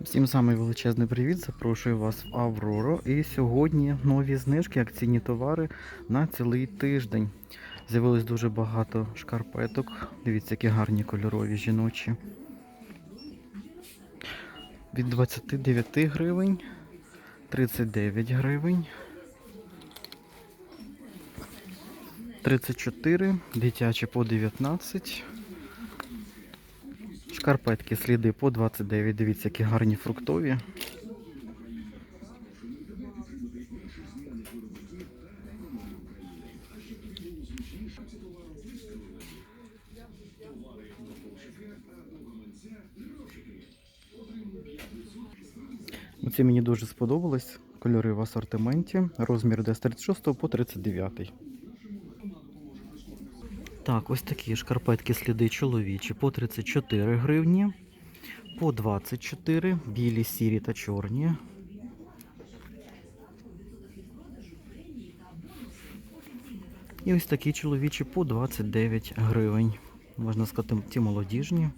Всім самий величезний привіт. Запрошую вас в Аврору. І сьогодні нові знижки, акційні товари на цілий тиждень. З'явилось дуже багато шкарпеток. Дивіться, які гарні кольорові жіночі. Від 29 гривень, 39 гривень, 34, дитячі по 19. Шкарпетки сліди по 29. Дивіться, які гарні фруктові. Оці мені дуже сподобались. Кольори в асортименті. Розмір де з 36 по 39. Так, ось такі шкарпетки сліди чоловічі по 34 гривні, по 24, білі, сірі та чорні. І ось такі чоловічі по 29 гривень. Можна сказати, ті молодіжні.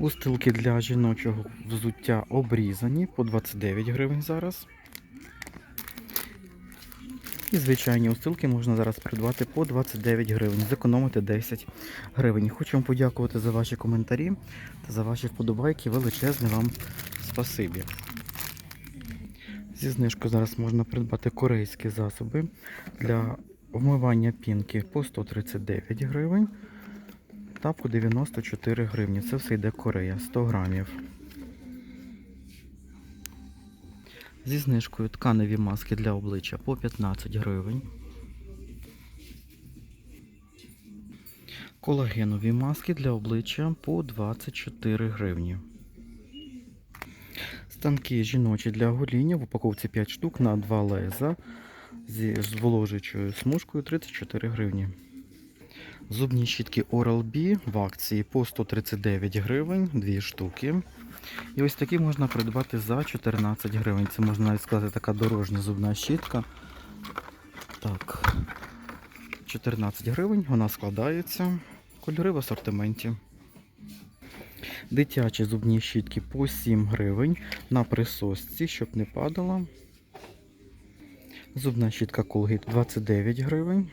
Устилки для жіночого взуття обрізані по 29 гривень зараз. І звичайні устилки можна зараз придбати по 29 гривень, зекономити 10 гривень. Хочу вам подякувати за ваші коментарі та за ваші вподобайки. Величезне вам спасибі. Зі знижкою зараз можна придбати корейські засоби для вмивання пінки по 139 гривень та по 94 гривні. Це все йде Корея, 100 грамів. Зі знижкою тканеві маски для обличчя по 15 гривень. Колагенові маски для обличчя по 24 гривні. Станки жіночі для гоління в упаковці 5 штук на 2 леза зі зволожуючою смужкою 34 гривні. Зубні щітки Oral-B в акції по 139 гривень, 2 штуки. І ось такі можна придбати за 14 гривень. Це можна навіть сказати така дорожня зубна щітка. Так, 14 гривень, вона складається. Кольори в асортименті. Дитячі зубні щітки по 7 гривень на присосці, щоб не падало. Зубна щітка Colgate 29 гривень.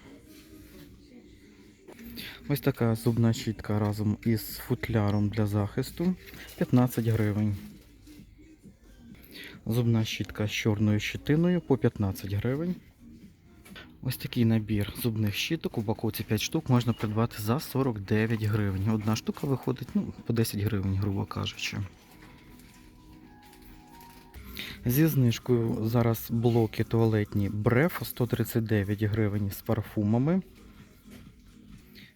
Ось така зубна щітка разом із футляром для захисту 15 гривень. Зубна щітка з чорною щитиною по 15 гривень. Ось такий набір зубних щіток у упаковці 5 штук можна придбати за 49 гривень. Одна штука виходить ну, по 10 гривень, грубо кажучи. Зі знижкою зараз блоки туалетні Бреф 139 гривень з парфумами.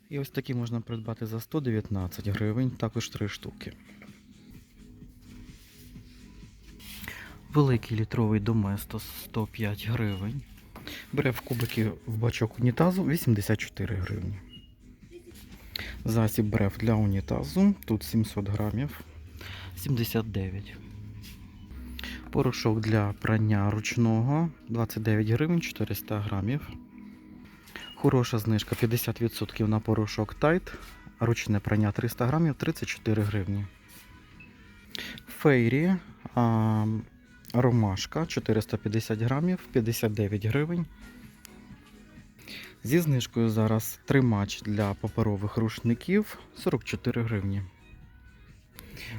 І ось такі можна придбати за 119 гривень, також 3 штуки. Великий літровий Доместос 105 гривень. Бере в кубики в бачок унітазу 84 гривні. Засіб бреф для унітазу. Тут 700 грамів 79. Порошок для прання ручного 29 гривень 400 грамів. Хороша знижка 50% на порошок Tide. Ручне прання 300 грамів 34 гривні. Фейрі а, ромашка 450 грамів 59 гривень. Зі знижкою зараз тримач для паперових рушників 44 гривні.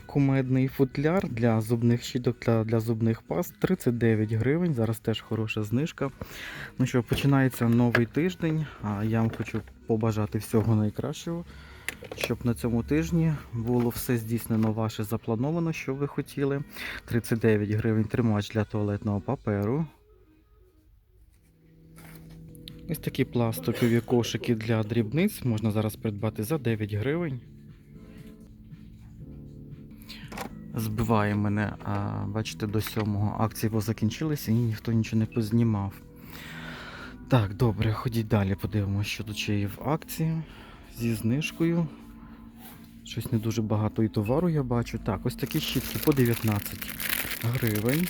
Кумедний футляр для зубних щіток для, для зубних паст 39 гривень. Зараз теж хороша знижка. Ну що, починається новий тиждень. А я вам хочу побажати всього найкращого, щоб на цьому тижні було все здійснено ваше заплановано, що ви хотіли. 39 гривень тримач для туалетного паперу. Ось такі пластикові кошики для дрібниць можна зараз придбати за 9 гривень. Збиває мене, а, бачите, до сьомого акції позакінчилися і ніхто нічого не познімав. Так, добре, ходіть далі, подивимося, що тут ще є в акції зі знижкою. Щось не дуже багато і товару я бачу. Так, ось такі щітки по 19 гривень.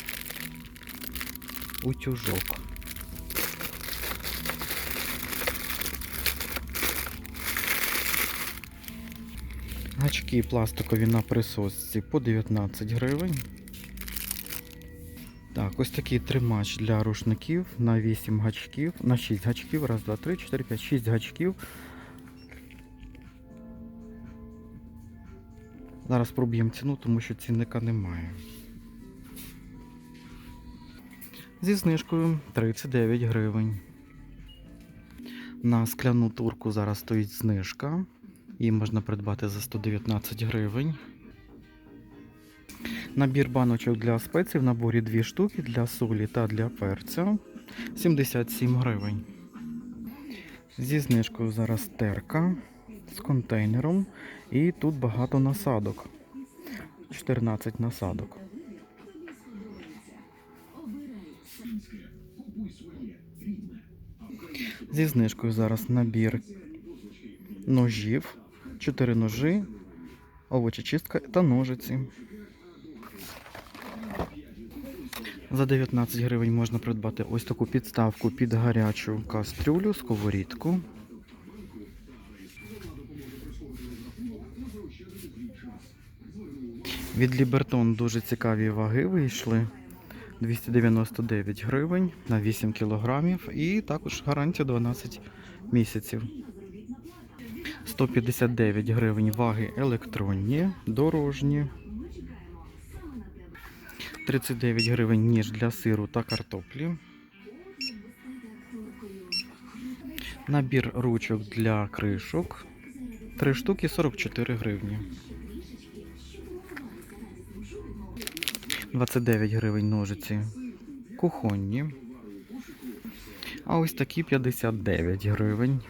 Утюжок. Гачки пластикові на присосці по 19 гривень. Так, ось такий тримач для рушників на 8 гачків, на 6 гачків. Раз, два, три, 4, 5, 6 гачків. Зараз проб'ємо ціну, тому що цінника немає. Зі знижкою 39 гривень. На скляну турку зараз стоїть знижка. Її можна придбати за 119 гривень. Набір баночок для спецій в наборі 2 штуки для солі та для перця 77 гривень. Зі знижкою зараз терка з контейнером. І тут багато насадок. 14 насадок. Зі знижкою зараз набір ножів, 4 ножи, овочечистка та ножиці. За 19 гривень можна придбати ось таку підставку під гарячу кастрюлю, сковорідку. Від Лібертон дуже цікаві ваги вийшли. 299 гривень на 8 кілограмів і також гарантія 12 місяців. 159 гривень ваги електронні, дорожні. 39 гривень ніж для сиру та картоплі. Набір ручок для кришок. 3 штуки 44 гривні. 29 гривень ножиці кухонні. А ось такі 59 гривень.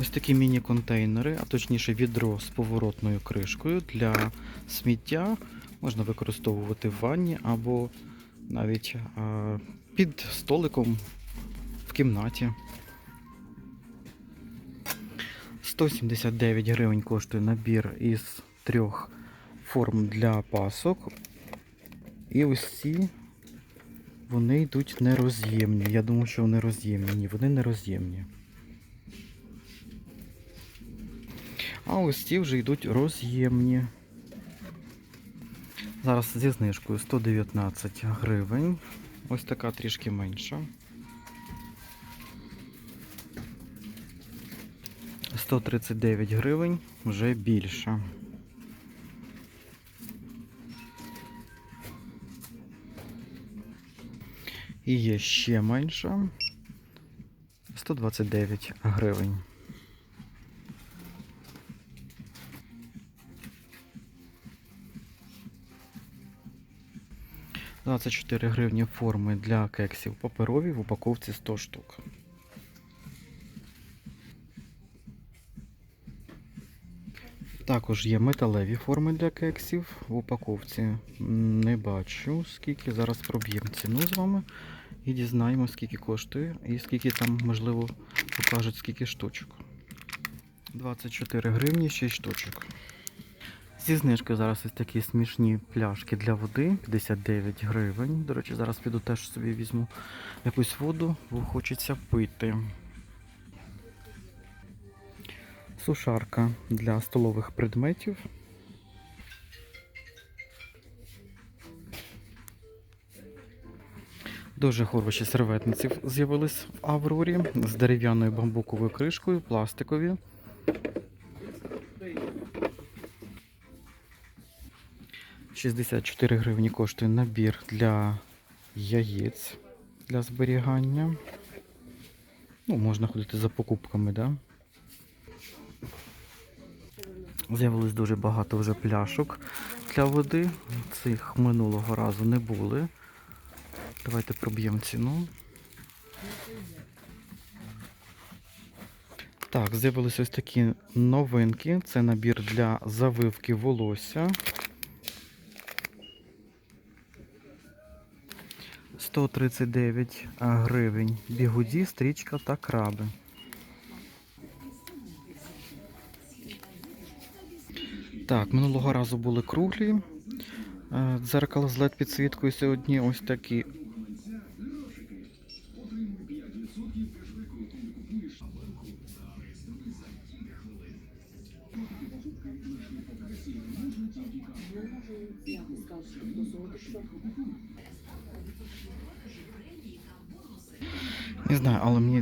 Ось такі міні-контейнери, а точніше відро з поворотною кришкою для сміття можна використовувати в ванні або навіть а, під столиком в кімнаті. 179 гривень коштує набір із трьох форм для пасок. І ось ці вони йдуть нероз'ємні. Я думаю, що вони роз'ємні. Ні, вони не А ось ці вже йдуть роз'ємні. Зараз зі знижкою 119 гривень. Ось така трішки менша. 139 гривень вже більша. І є ще менша. 129 гривень. Двадцять чотири гривні форми для кексів паперові в упаковці 100 штук. Також є металеві форми для кексів в упаковці. Не бачу, скільки. Зараз проб'ємо ціну з вами і дізнаємо, скільки коштує і скільки там, можливо, покажуть, скільки штучок. 24 гривні 6 штучок. Зі знижкою зараз ось такі смішні пляшки для води 59 гривень. До речі, зараз піду теж собі візьму якусь воду, бо хочеться пити. Сушарка для столових предметів. Дуже хороші серветниці з'явились в Аврорі з дерев'яною бамбуковою кришкою, пластикові. Шістдесят чотири гривні коштує набір для яєць для зберігання. Ну, можна ходити за покупками, да? З'явилось дуже багато вже пляшок для води. Цих минулого разу не були. Давайте проб'ємо ціну. Так, з'явилися ось такі новинки. Це набір для завивки волосся. 139 гривень. Бігуді, стрічка та краби. Так, минулого разу були круглі. е, Дзеркало з LED підсвіткою сьогодні ось такі.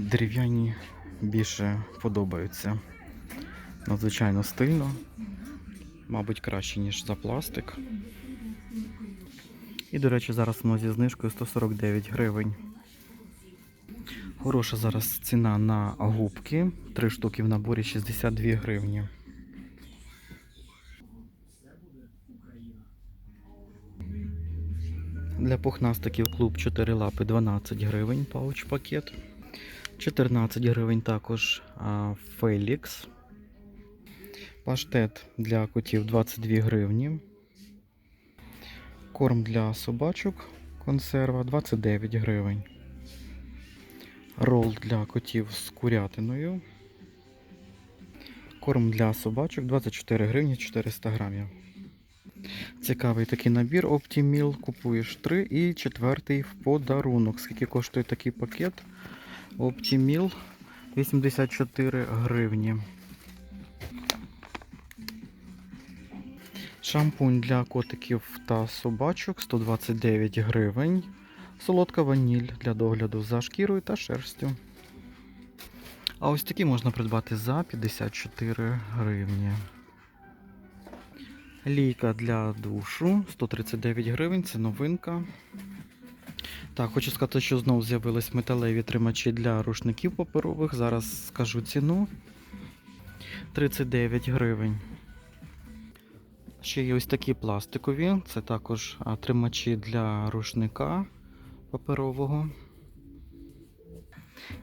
Дерев'яні більше подобаються. Надзвичайно стильно. Мабуть, краще, ніж за пластик. І, до речі, зараз воно зі знижкою 149 гривень. Хороша зараз ціна на губки. Три штуки в наборі 62 гривні. Для пухнастиків клуб 4 лапи 12 гривень пауч пакет. 14 гривень також Фелікс. Паштет для котів 22 гривні. Корм для собачок консерва 29 гривень. Рол для котів з курятиною. Корм для собачок 24 гривні 400 грамів. Цікавий такий набір Optimil. Купуєш 3 і четвертий в подарунок. Скільки коштує такий пакет? Optimil 84 гривні. Шампунь для котиків та собачок 129 гривень. Солодка ваніль для догляду за шкірою та шерстю. А ось такі можна придбати за 54 гривні. Лійка для душу 139 гривень, це новинка. Так, хочу сказати, що знову з'явились металеві тримачі для рушників паперових. Зараз скажу ціну. 39 гривень. Ще є ось такі пластикові. Це також тримачі для рушника паперового.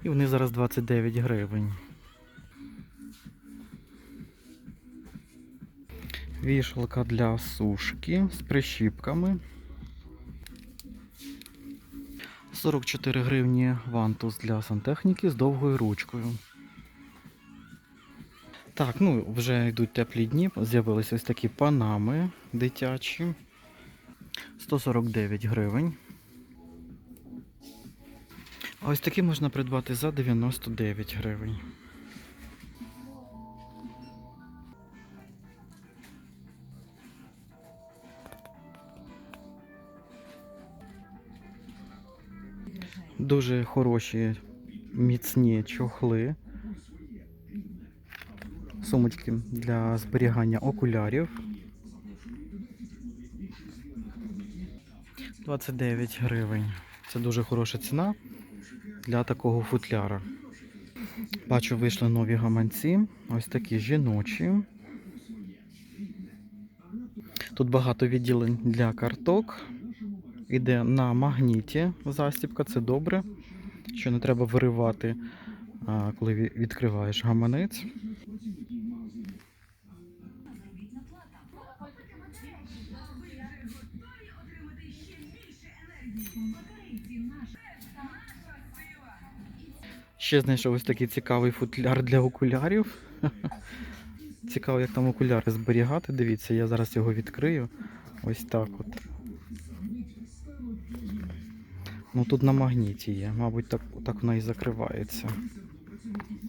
І вони зараз 29 гривень. Вішалка для сушки з прищіпками. 44 гривні вантус для сантехніки з довгою ручкою. Так, ну вже йдуть теплі дні. З'явилися ось такі панами дитячі. 149 гривень. А ось такі можна придбати за 99 гривень. Дуже хороші міцні чохли. Сумочки для зберігання окулярів. 29 гривень. Це дуже хороша ціна для такого футляра. Бачу, вийшли нові гаманці. Ось такі жіночі. Тут багато відділень для карток. Іде на магніті застібка, це добре. Що не треба виривати, коли відкриваєш гаманець. Ще знайшов ось такий цікавий футляр для окулярів. Цікаво, як там окуляри зберігати. Дивіться, я зараз його відкрию. Ось так от. Ну тут на магніті є. Мабуть, так, так вона і закривається.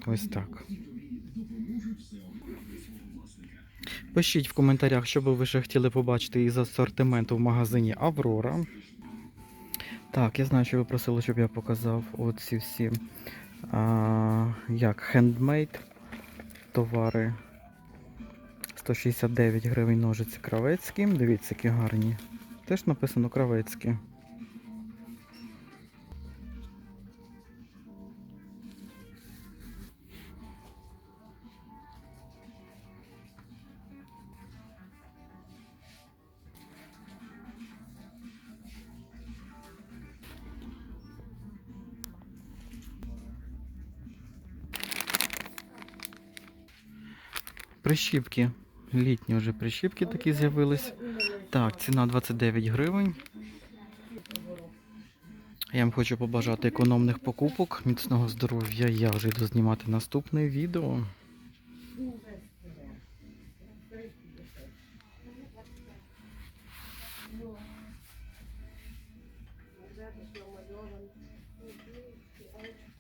Ось так. Пишіть в коментарях, що би ви ще хотіли побачити із асортименту в магазині Аврора. Так, я знаю, що ви просили, щоб я показав оці всі а, як хендмейд товари. 169 гривень ножиці кравецькі. Дивіться, які гарні. Теж написано кравецькі. Прищіпки. Літні вже прищіпки такі з'явились. Так, ціна 29 гривень. Я вам хочу побажати економних покупок, міцного здоров'я. Я вже йду знімати наступне відео.